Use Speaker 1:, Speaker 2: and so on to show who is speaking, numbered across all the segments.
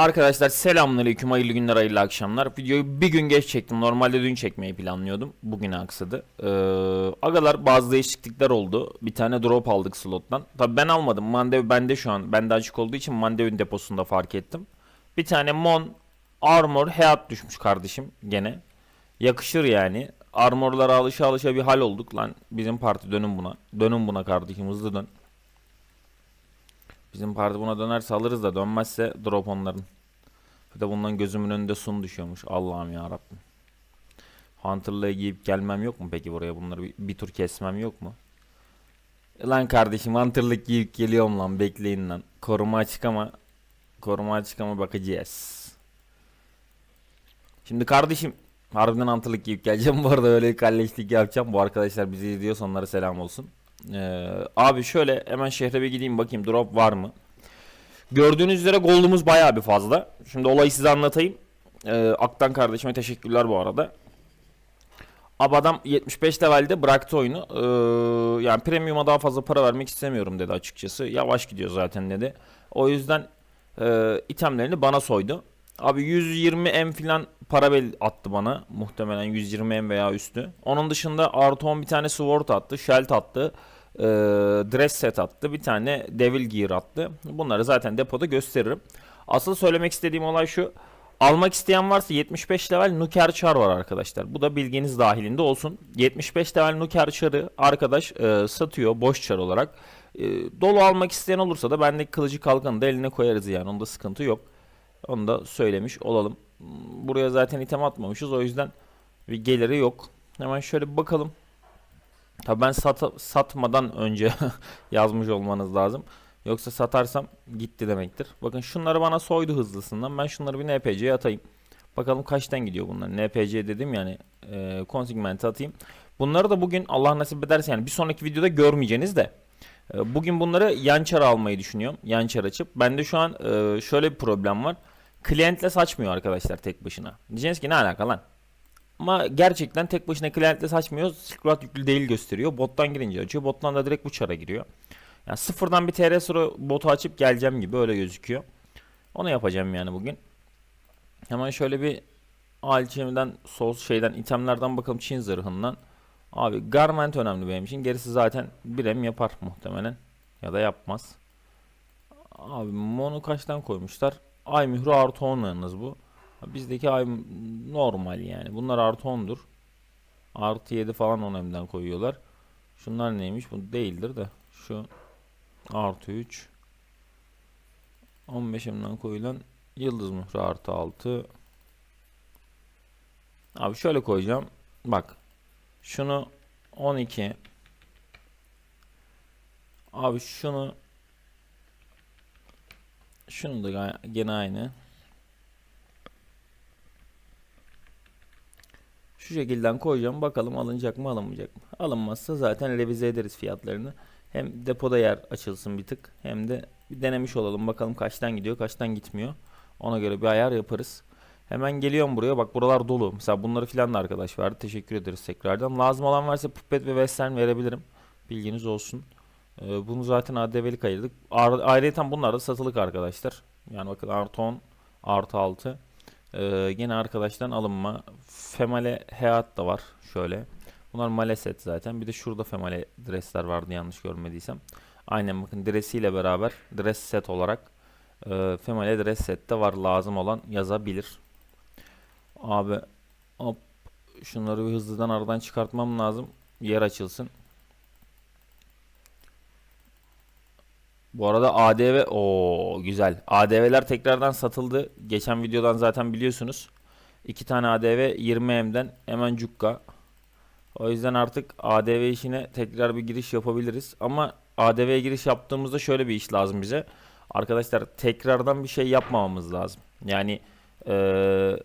Speaker 1: Arkadaşlar selamünaleyküm hayırlı günler hayırlı akşamlar. Videoyu bir gün geç çektim. Normalde dün çekmeyi planlıyordum. Bugüne aksadı. Ee, agalar bazı değişiklikler oldu. Bir tane drop aldık slottan. Tabi ben almadım. Mandev bende şu an. Bende açık olduğu için Mandev'in deposunda fark ettim. Bir tane Mon Armor Heat düşmüş kardeşim gene. Yakışır yani. Armorlara alışa alışa bir hal olduk lan. Bizim parti dönün buna. Dönün buna kardeşim hızlı dön. Bizim parti buna dönerse alırız da dönmezse drop onların. Bir de bundan gözümün önünde sun düşüyormuş. Allah'ım ya Rabbim. Hunter'lığı giyip gelmem yok mu peki buraya? Bunları bir, bir tur kesmem yok mu? Lan kardeşim Hunter'lık giyip geliyorum lan bekleyin lan. Koruma açık ama koruma açık ama bakacağız. Şimdi kardeşim harbiden Hunter'lık giyip geleceğim bu arada öyle kalleşlik yapacağım. Bu arkadaşlar bizi izliyorsa onlara selam olsun. Ee, abi şöyle hemen şehre bir gideyim bakayım drop var mı? Gördüğünüz üzere gold'umuz bayağı bir fazla. Şimdi olayı size anlatayım. Ee, Aktan kardeşime teşekkürler bu arada. Abi adam 75 levelde bıraktı oyunu. Ee, yani premium'a daha fazla para vermek istemiyorum dedi açıkçası. Yavaş gidiyor zaten dedi. O yüzden e, itemlerini bana soydu. Abi 120 M filan para bel attı bana. Muhtemelen 120 M veya üstü. Onun dışında artı 10 bir tane sword attı. Shelt attı. e, dress set attı. Bir tane devil gear attı. Bunları zaten depoda gösteririm. Asıl söylemek istediğim olay şu. Almak isteyen varsa 75 level Nuker Char var arkadaşlar. Bu da bilginiz dahilinde olsun. 75 level Nuker Char'ı arkadaş e, satıyor boş char olarak. E, dolu almak isteyen olursa da bendeki kılıcı kalkanı da eline koyarız yani. Onda sıkıntı yok. Onu da söylemiş olalım. Buraya zaten item atmamışız. O yüzden bir geliri yok. Hemen şöyle bir bakalım. Tabii ben sat satmadan önce yazmış olmanız lazım. Yoksa satarsam gitti demektir. Bakın şunları bana soydu hızlısından. Ben şunları bir NPC'ye atayım. Bakalım kaçtan gidiyor bunlar. NPC dedim yani e, consignment atayım. Bunları da bugün Allah nasip ederse yani bir sonraki videoda görmeyeceğiniz de. e, Bugün bunları yan çara almayı düşünüyorum. Yan çar açıp. Bende şu an e, şöyle bir problem var. Klientle saçmıyor arkadaşlar tek başına. Diyeceksiniz ki ne alaka lan? Ama gerçekten tek başına klientle saçmıyor. Silk Road yüklü değil gösteriyor. Bottan girince açıyor. Bottan da direkt bu çara giriyor. Yani sıfırdan bir TR sonra botu açıp geleceğim gibi öyle gözüküyor. Onu yapacağım yani bugün. Hemen şöyle bir alchemiden sol şeyden itemlerden bakalım Çin zırhından. Abi garment önemli benim için. Gerisi zaten birem yapar muhtemelen. Ya da yapmaz. Abi mono kaçtan koymuşlar? Ay mührü artı 10 yalnız bu. Bizdeki ay normal yani. Bunlar artı 10'dur. Artı 7 falan önemden koyuyorlar. Şunlar neymiş? Bu değildir de. Şu artı 3. 15'imden koyulan yıldız mührü artı 6. Abi şöyle koyacağım. Bak. Şunu 12. Abi şunu şunu da gene aynı. Şu şekilden koyacağım. Bakalım alınacak mı alınmayacak mı? Alınmazsa zaten revize ederiz fiyatlarını. Hem depoda yer açılsın bir tık. Hem de bir denemiş olalım. Bakalım kaçtan gidiyor kaçtan gitmiyor. Ona göre bir ayar yaparız. Hemen geliyorum buraya. Bak buralar dolu. Mesela bunları filan da arkadaş verdi. Teşekkür ederiz tekrardan. Lazım olan varsa Puppet ve Western verebilirim. Bilginiz olsun. Ee, bunu zaten ADV'lik ayırdık. Ayrıca bunlar da satılık arkadaşlar. Yani bakın artı 10, artı 6. Ee, gene arkadaştan alınma. Female Heat da var. Şöyle. Bunlar male set zaten. Bir de şurada female dressler vardı yanlış görmediysem. Aynen bakın dressiyle beraber dress set olarak e, female dress set de var. Lazım olan yazabilir. Abi hop şunları bir hızlıdan aradan çıkartmam lazım. Yer açılsın. Bu arada ADV o güzel. ADV'ler tekrardan satıldı. Geçen videodan zaten biliyorsunuz. İki tane ADV 20M'den hemen cukka. O yüzden artık ADV işine tekrar bir giriş yapabiliriz. Ama ADV'ye giriş yaptığımızda şöyle bir iş lazım bize. Arkadaşlar tekrardan bir şey yapmamamız lazım. Yani eee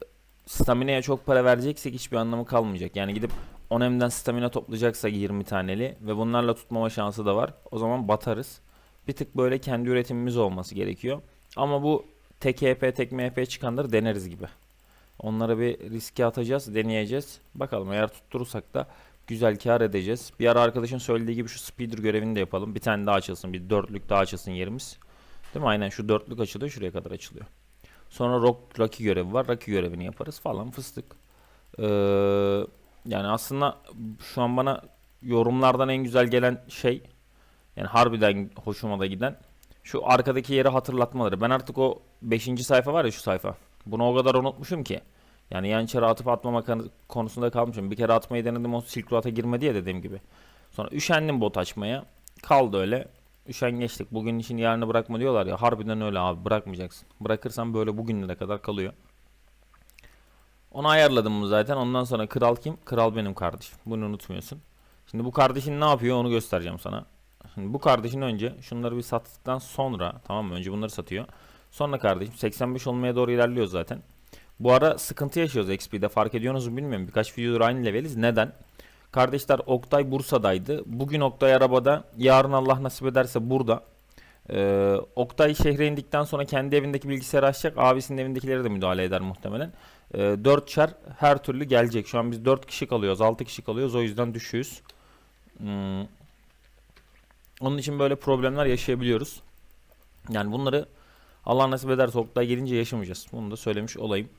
Speaker 1: stamina'ya çok para vereceksek hiçbir anlamı kalmayacak. Yani gidip 10M'den stamina toplayacaksak 20 taneli ve bunlarla tutmama şansı da var. O zaman batarız. Bir tık böyle kendi üretimimiz olması gerekiyor. Ama bu tek HP tek MP çıkanları deneriz gibi. Onları bir riske atacağız, deneyeceğiz. Bakalım eğer tutturursak da Güzel kar edeceğiz. Bir ara arkadaşın söylediği gibi şu speeder görevini de yapalım. Bir tane daha açılsın. Bir dörtlük daha açılsın yerimiz. Değil mi? Aynen şu dörtlük açılıyor. Şuraya kadar açılıyor. Sonra rock, Rocky görevi var. Rocky görevini yaparız falan fıstık. Ee, yani aslında şu an bana yorumlardan en güzel gelen şey yani harbiden hoşuma da giden şu arkadaki yeri hatırlatmaları. Ben artık o 5. sayfa var ya şu sayfa. Bunu o kadar unutmuşum ki. Yani yan içeri atıp atmama konusunda kalmışım. Bir kere atmayı denedim o Silk Road'a girmedi ya dediğim gibi. Sonra üşendim bot açmaya. Kaldı öyle. Üşengeçtik. Bugün için yarını bırakma diyorlar ya. Harbiden öyle abi bırakmayacaksın. Bırakırsan böyle bugünlere kadar kalıyor. Onu ayarladım zaten. Ondan sonra kral kim? Kral benim kardeşim. Bunu unutmuyorsun. Şimdi bu kardeşin ne yapıyor onu göstereceğim sana. Şimdi bu kardeşin önce şunları bir sattıktan sonra tamam mı? Önce bunları satıyor. Sonra kardeşim 85 olmaya doğru ilerliyoruz zaten. Bu ara sıkıntı yaşıyoruz XP'de fark ediyorsunuz mu bilmiyorum. Birkaç videodur aynı leveliz. Neden? Kardeşler Oktay Bursa'daydı. Bugün Oktay arabada. Yarın Allah nasip ederse burada. Ee, Oktay şehre indikten sonra kendi evindeki bilgisayarı açacak. Abisinin evindekileri de müdahale eder muhtemelen. Ee, 4 çar her türlü gelecek. Şu an biz 4 kişi kalıyoruz. 6 kişi kalıyoruz. O yüzden düşüyoruz. Hmm. Onun için böyle problemler yaşayabiliyoruz. Yani bunları Allah nasip ederse Oktay gelince yaşamayacağız. Bunu da söylemiş olayım.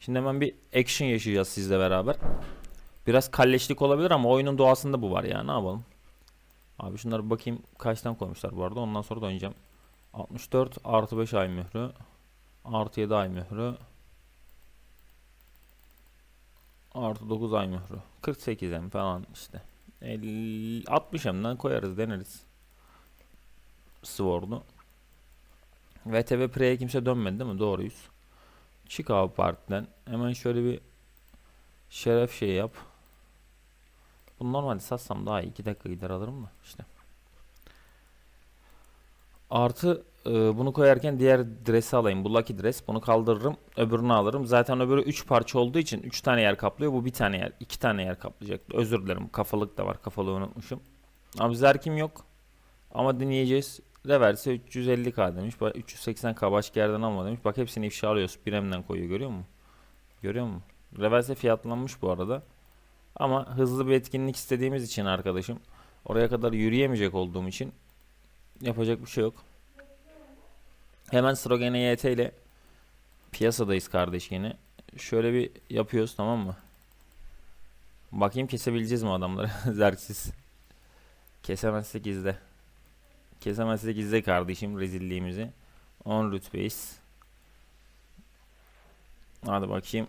Speaker 1: Şimdi hemen bir action yaşayacağız sizle beraber. Biraz kalleşlik olabilir ama oyunun doğasında bu var ya. Ne yapalım? Abi şunları bakayım kaçtan koymuşlar bu arada. Ondan sonra oynayacağım. 64 artı 5 ay mührü. Artı 7 ay mührü. Artı 9 ay mührü. 48 em falan işte. 50, 60 emden koyarız deneriz. Sword'u. VTV Pre'ye kimse dönmedi değil mi? Doğruyuz. Çık abi partiden. Hemen şöyle bir şeref şey yap. Bunu normalde satsam daha iyi. 2 dakika gider alırım da işte. Artı e, bunu koyarken diğer dresi alayım. Bu lucky dress. Bunu kaldırırım. Öbürünü alırım. Zaten öbürü 3 parça olduğu için 3 tane yer kaplıyor. Bu bir tane yer. 2 tane yer kaplayacak. Özür dilerim. Kafalık da var. Kafalığı unutmuşum. Abi zerkim yok. Ama deneyeceğiz. Reverse 350k demiş. Bak 380k başka yerden alma demiş. Bak hepsini ifşa alıyoruz. Biremden koyuyor. Görüyor musun? Görüyor musun? Reverse fiyatlanmış bu arada. Ama hızlı bir etkinlik istediğimiz için arkadaşım. Oraya kadar yürüyemeyecek olduğum için yapacak bir şey yok. Hemen Strogen YT ile piyasadayız kardeş gene. Şöyle bir yapıyoruz tamam mı? Bakayım kesebileceğiz mi adamları zerksiz. Kesemezsek izle. Kesemezsek izle kardeşim rezilliğimizi. 10 rütbeyiz. Hadi bakayım.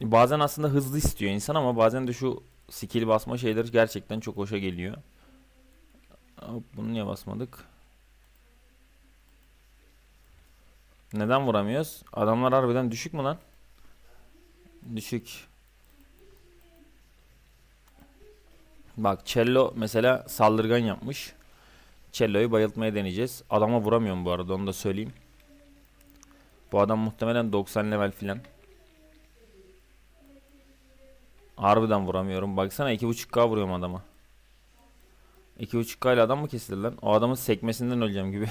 Speaker 1: Bazen aslında hızlı istiyor insan ama bazen de şu skill basma şeyleri gerçekten çok hoşa geliyor. Hop, bunu niye basmadık? Neden vuramıyoruz? Adamlar harbiden düşük mü lan? Düşük. Bak Cello mesela saldırgan yapmış. Cello'yu bayıltmaya deneyeceğiz. Adama vuramıyorum bu arada onu da söyleyeyim. Bu adam muhtemelen 90 level filan. Harbiden vuramıyorum. Baksana 2.5k vuruyorum adama. 2.5k ile adam mı kesilir lan? O adamın sekmesinden öleceğim gibi.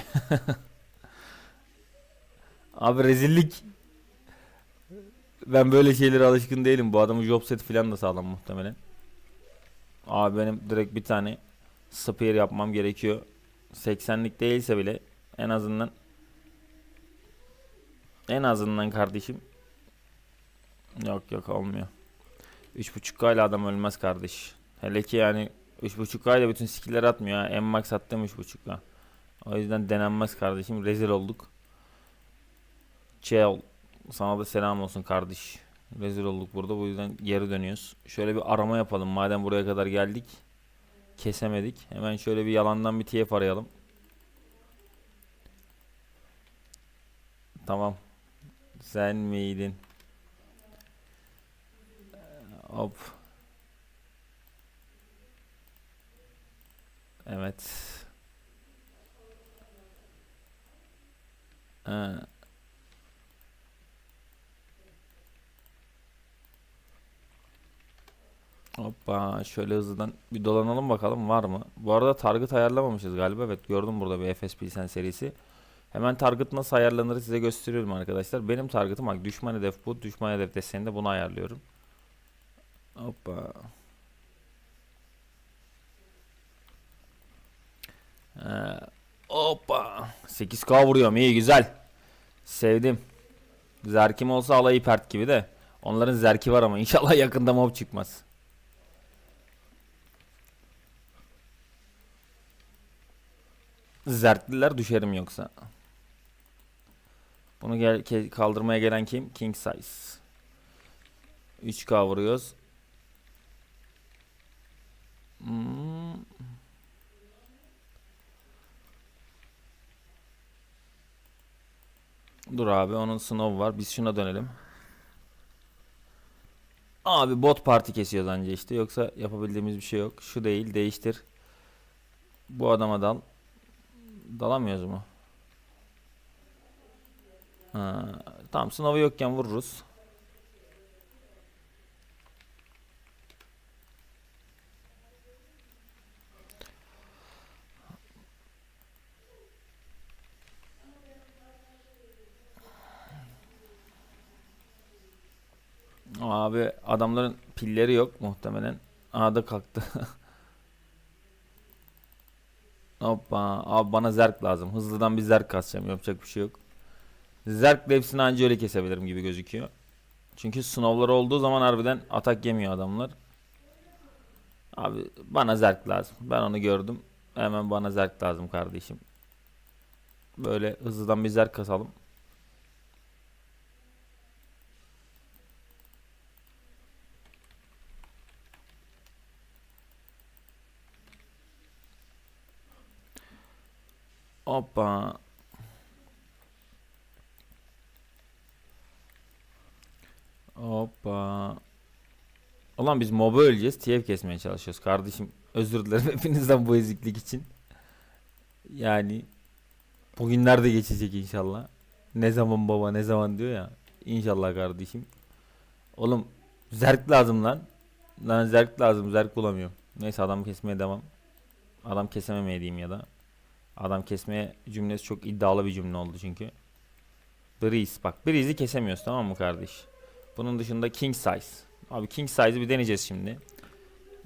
Speaker 1: Abi rezillik. Ben böyle şeylere alışkın değilim. Bu adamın job set falan da sağlam muhtemelen. Abi benim direkt bir tane spear yapmam gerekiyor. 80'lik değilse bile en azından en azından kardeşim yok yok olmuyor. 3.5K ile adam ölmez kardeş. Hele ki yani 3.5K ile bütün skill'leri atmıyor. En max attım 3.5K. O yüzden denenmez kardeşim. Rezil olduk. Çel sana da selam olsun kardeş. Rezil olduk burada. Bu yüzden geri dönüyoruz. Şöyle bir arama yapalım. Madem buraya kadar geldik. Kesemedik. Hemen şöyle bir yalandan bir TF arayalım. Tamam. Sen miydin? Hop. Evet. Ha. Hoppa şöyle hızlıdan bir dolanalım bakalım var mı? Bu arada target ayarlamamışız galiba. Evet gördüm burada bir FSP sen serisi. Hemen target nasıl ayarlanır size gösteriyorum arkadaşlar. Benim targetım bak düşman hedef bu. Düşman hedef deseninde bunu ayarlıyorum. Hoppa. Ee, hoppa. 8K vuruyorum iyi güzel. Sevdim. Zerkim olsa alayı pert gibi de. Onların zerki var ama inşallah yakında mob çıkmaz. Zertliler düşerim yoksa. Bunu gel kaldırmaya gelen kim? King size. 3K vuruyoruz. Hmm. Dur abi onun snow var. Biz şuna dönelim. Abi bot parti kesiyoruz anca işte. Yoksa yapabildiğimiz bir şey yok. Şu değil değiştir. Bu adama dal. Dalamıyoruz mu? Ha, tamam sınavı yokken vururuz. Abi adamların pilleri yok muhtemelen. Aa da kalktı. Hoppa. Abi bana zerk lazım. Hızlıdan bir zerk kasacağım. Yapacak bir şey yok. Zerkle hepsini anca öyle kesebilirim gibi gözüküyor. Çünkü snowlar olduğu zaman harbiden atak yemiyor adamlar. Abi bana zerk lazım. Ben onu gördüm. Hemen bana zerk lazım kardeşim. Böyle hızlıdan bir zerk kasalım. Hoppa. Hoppa. Ulan biz mobu öleceğiz. TF kesmeye çalışıyoruz. Kardeşim özür dilerim hepinizden bu eziklik için. Yani bugünler de geçecek inşallah. Ne zaman baba ne zaman diyor ya. İnşallah kardeşim. Oğlum zerk lazım lan. Lan zerk lazım. Zerk bulamıyorum. Neyse adam kesmeye devam. Adam kesememeye diyeyim ya da. Adam kesmeye cümlesi çok iddialı bir cümle oldu çünkü. Breeze bak Breeze'i kesemiyoruz tamam mı kardeş? Bunun dışında King Size. Abi King Size'ı bir deneyeceğiz şimdi.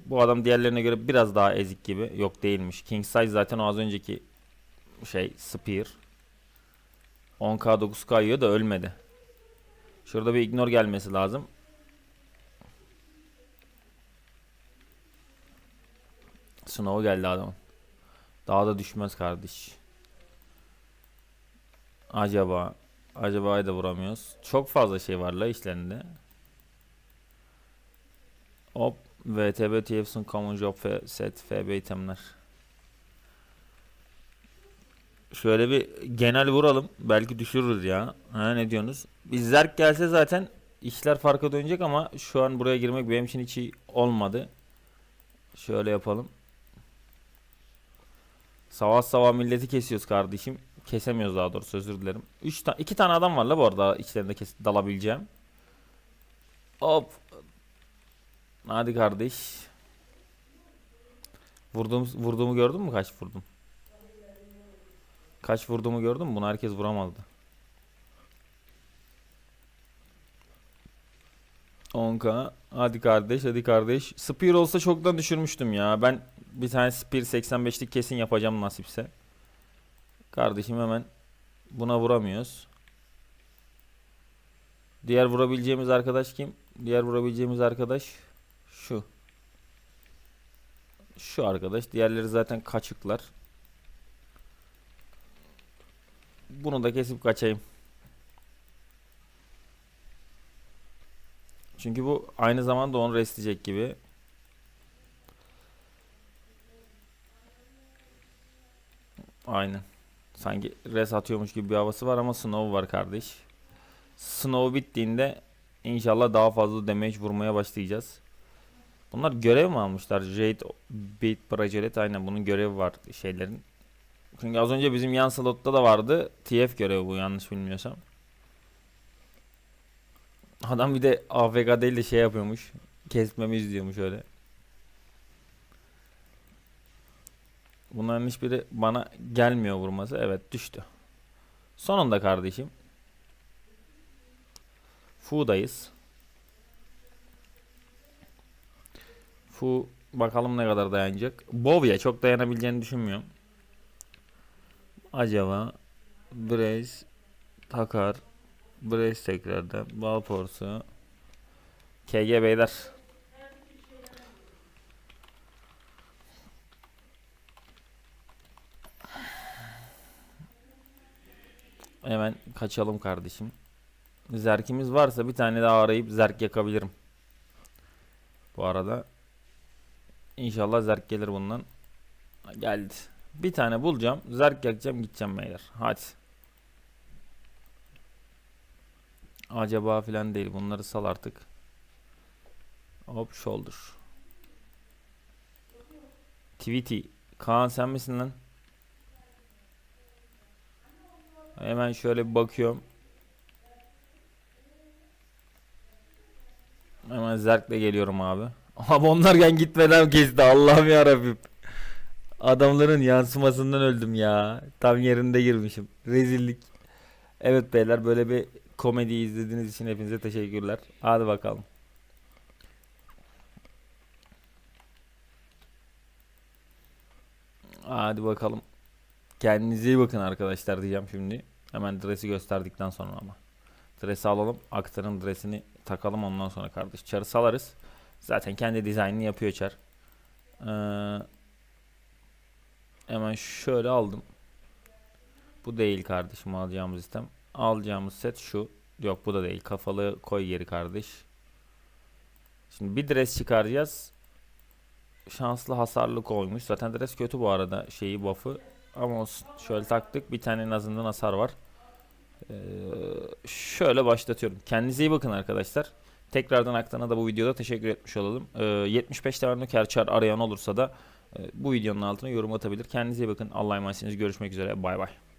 Speaker 1: Bu adam diğerlerine göre biraz daha ezik gibi. Yok değilmiş. King Size zaten o az önceki şey Spear. 10k 9k yiyor da ölmedi. Şurada bir ignore gelmesi lazım. Snow geldi adamın. Daha da düşmez kardeş. Acaba acaba da vuramıyoruz. Çok fazla şey var la işlerinde. Hop VTB TF'sin common job set FB itemler. Şöyle bir genel vuralım. Belki düşürürüz ya. Ha ne diyorsunuz? Biz zerk gelse zaten işler farka dönecek ama şu an buraya girmek benim için hiç iyi olmadı. Şöyle yapalım. Savaş savaş milleti kesiyoruz kardeşim. Kesemiyoruz daha doğrusu özür dilerim. 3 tane 2 tane adam var la bu arada içlerinde kes dalabileceğim. Hop. Hadi kardeş. Vurduğum vurduğumu gördün mü kaç vurdum? Kaç vurduğumu gördün mü? Bunu herkes vuramazdı. 10k. Hadi kardeş, hadi kardeş. Spear olsa çoktan düşürmüştüm ya. Ben bir tane Spear 85'lik kesin yapacağım nasipse. Kardeşim hemen buna vuramıyoruz. Diğer vurabileceğimiz arkadaş kim? Diğer vurabileceğimiz arkadaş şu. Şu arkadaş. Diğerleri zaten kaçıklar. Bunu da kesip kaçayım. Çünkü bu aynı zamanda onu restleyecek gibi. Aynen. Sanki res atıyormuş gibi bir havası var ama snow var kardeş. Snow bittiğinde inşallah daha fazla damage vurmaya başlayacağız. Bunlar görev mi almışlar? Jade Beat Bracelet aynen bunun görevi var şeylerin. Çünkü az önce bizim yan slotta da vardı. TF görevi bu yanlış bilmiyorsam. Adam bir de AFK değil de şey yapıyormuş. Kesmemi izliyormuş öyle. Bunların hiçbiri bana gelmiyor vurması. Evet düştü. Sonunda kardeşim. Fu'dayız. Fu bakalım ne kadar dayanacak. Bovya çok dayanabileceğini düşünmüyorum. Acaba Brace takar. Brace tekrardan. Balporsu. KG beyler. Hemen kaçalım kardeşim. Zerkimiz varsa bir tane daha arayıp zerk yakabilirim. Bu arada İnşallah zerk gelir bundan. Geldi. Bir tane bulacağım. Zerk yakacağım gideceğim beyler. Hadi. Acaba filan değil. Bunları sal artık. Hop shoulder. Tweety. Kaan sen misin lan? Hemen şöyle bir bakıyorum. Hemen Zerk'le geliyorum abi. Ama onlar gen gitmeden kesti. Allah'ım yarabbim. Adamların yansımasından öldüm ya. Tam yerinde girmişim. Rezillik. Evet beyler böyle bir komedi izlediğiniz için hepinize teşekkürler. Hadi bakalım. Hadi bakalım. Kendinize iyi bakın arkadaşlar diyeceğim şimdi. Hemen dresi gösterdikten sonra ama. Dresi alalım. Aktarın dresini takalım ondan sonra kardeş. Çarı salarız. Zaten kendi dizaynını yapıyor Çar. Ee, hemen şöyle aldım. Bu değil kardeşim alacağımız sistem. Alacağımız set şu. Yok bu da değil. Kafalı koy geri kardeş. Şimdi bir dress çıkaracağız. Şanslı hasarlı koymuş. Zaten dress kötü bu arada şeyi buff'ı. Ama olsun. Şöyle taktık. Bir tane en azından hasar var. Ee, şöyle başlatıyorum. Kendinize iyi bakın arkadaşlar. Tekrardan Aktan'a da bu videoda teşekkür etmiş olalım. Ee, 75 tane kerçar arayan olursa da e, bu videonun altına yorum atabilir. Kendinize iyi bakın. Allah'a emanetsiniz. Görüşmek üzere. Bay bay.